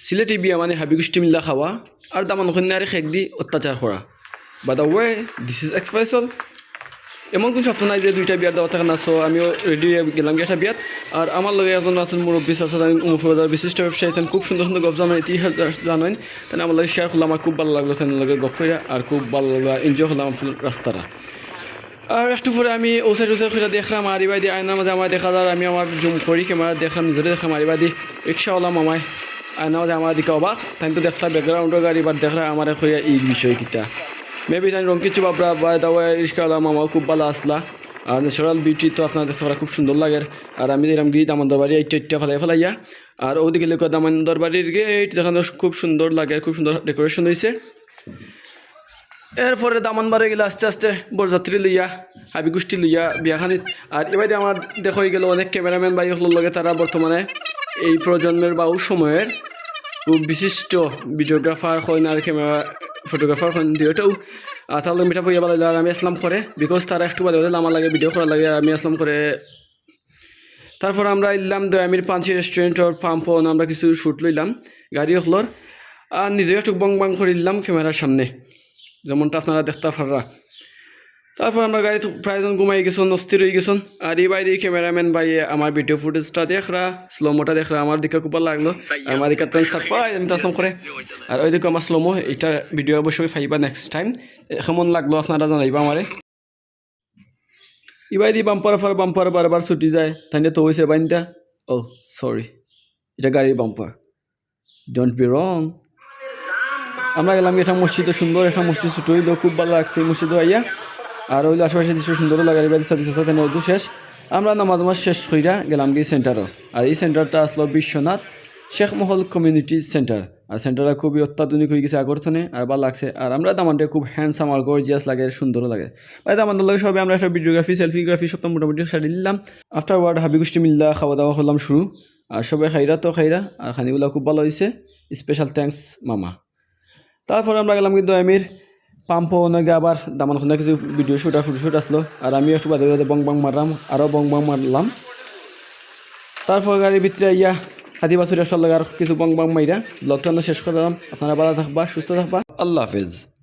সিলেটি বিয়া মানে গোষ্ঠী মিল্লা খাওয়া আর দামান কন্যারে খেক দি অত্যাচার করা বা দ্য ওয়ে দিস ইজ এক্সপ্রেসল এমন কোন সপ্তাহ নাই যে দুইটা বিয়ার দেওয়া থাকে না আমিও রেডি গেলাম একটা বিয়াত। আর আমার লগে একজন আছেন মুরব্বী আছে মুফরদার বিশিষ্ট ব্যবসায়ী। তেন খুব সুন্দর সুন্দর গপ জানাই, ইতিহাস জানেন তাই আমার লগে শেয়ার করলাম আমার খুব ভালো লাগল। তেন লগে গপ কইরা আর খুব ভালো লাগল এনজয় করলাম রাস্তাটা আর একটু পরে আমি ওসাইড ওসাইড করে দেখলাম আরিবাই দিয়ে আয়নার মাঝে আমার দেখা যায়, আমি আমার জুম করি ক্যামেরা দেখলাম নিজেরে দেখলাম আরিবাই দি রিক্সাওয়ালা মামায় মাঝে আমার দিকে অবাক। তাই তো দেখলাম ব্যাকগ্রাউন্ডের গাড়ি বা দেখলাম আমার কইয়া এই বিষয় কিটা মেবি তাই রং কিছু বাবরা বা দাওয়া রিক্সাওয়ালা মামা খুব ভালো আসলা আর ন্যাচারাল বিউটি তো আপনার দেখতে পারা খুব সুন্দর লাগে। আর আমি দিলাম গিয়ে দামোদর বাড়ি এইটা ইটটা ফেলাই ফেলাইয়া আর ওদিকে লোক দামোদর বাড়ির গেট দেখানো খুব সুন্দর লাগে, খুব সুন্দর ডেকোরেশন হয়েছে এরপরে দামান বাড়ে গেলে আস্তে আস্তে বরযাত্রী লইয়া, হাবি গোষ্ঠী লইয়া বিয়াখানিত। আর এবার আমার দেখা গেল অনেক ক্যামেরাম্যান বাই লগে তারা বর্তমানে এই প্রজন্মের বা ওই সময়ের বিশিষ্ট ভিডিওগ্রাফার হন আর ক্যামেরা ফটোগ্রাফার হন দুইটাও তাহলে মিঠা বইয়া ভালো আর আমি আসলাম করে বিকজ তারা একটু ভালো আমার লাগে ভিডিও করা লাগে, আমি আসলাম করে তারপর আমরা এলাম দয়ামির পাঞ্চি রেস্টুরেন্টর পাম্প, আমরা কিছু শ্যুট লইলাম, গাড়ি হলর, আর নিজে একটু বং বাং করে দিলাম ক্যামেরার সামনে, যেমনটা আপনারা দেখতে পাররা। তারপর আমরা গাড়ি প্রায়জন ঘুমাই গেছন অস্থির হয়ে গেছন আর এই বাইরে ক্যামেরাম্যান ভাই আমার ভিডিও ফুটেজটা দেখরা স্লোমোটা দেখরা আমার দিকে ভালো লাগল। আমার দিকে তো সারপ্রাইজ আমি তাসলাম করে আর ওই দিকে আমার স্লোমো এটা ভিডিও অবশ্যই ফাইবা নেক্সট টাইম কেমন লাগল আপনারা জানাইবা আমারে ইবাই দি বাম্পার ফার বাম্পার বারবার ছুটি যায়। তাই তো হয়েছে বাইনটা ও সরি এটা গাড়ির বাম্পার ডোন্ট বি রং আমরা গেলাম এটা মসজিদে সুন্দর একটা মসজিদ ছুটো হইল, খুব ভালো লাগছে মসজিদে আইয়া। আর হইল আশেপাশে দৃশ্য সুন্দর লাগে এবার সাথে সাথে নদী শেষ। আমরা নামাজ নামাজ শেষ হইরা গেলাম গিয়ে সেন্টারও আর এই সেন্টারটা আসলো বিশ্বনাথ শেখ মহল কমিউনিটি সেন্টার আর সেন্টারটা খুবই অত্যাধুনিক হয়ে গেছে আগরথনে আর ভালো লাগছে। আর আমরা দামানটা খুব হ্যান্ডসাম আর গর্জিয়াস লাগে, সুন্দরও লাগে। ভাই দামান লাগে সবাই আমরা একটা ভিডিওগ্রাফি সেলফিগ্রাফি সব মোটামুটি সারি দিলাম আফটার ওয়ার্ড হাবি গোষ্ঠী মিল্লা খাওয়া দাওয়া করলাম শুরু। আর সবাই খাইরা তো খাইরা, আর খানিগুলো খুব ভালো হয়েছে স্পেশাল থ্যাঙ্কস মামা। তারপর আমরা গেলাম কিন্তু আমির পাম্প অনেকে আবার দামান খন্দা কিছু ভিডিও শুট আর শুট আসলো আর আমি একটু বাদে বাদে বং বং মারলাম আরও বং বং মারলাম তারপর গাড়ির ভিতরে ইয়া, হাতি বাছুর একসাথে আর কিছু বং বং মাইরা লকডাউনটা শেষ করলাম আপনারা ভালো থাকবা, সুস্থ থাকবা। আল্লাহ হাফেজ।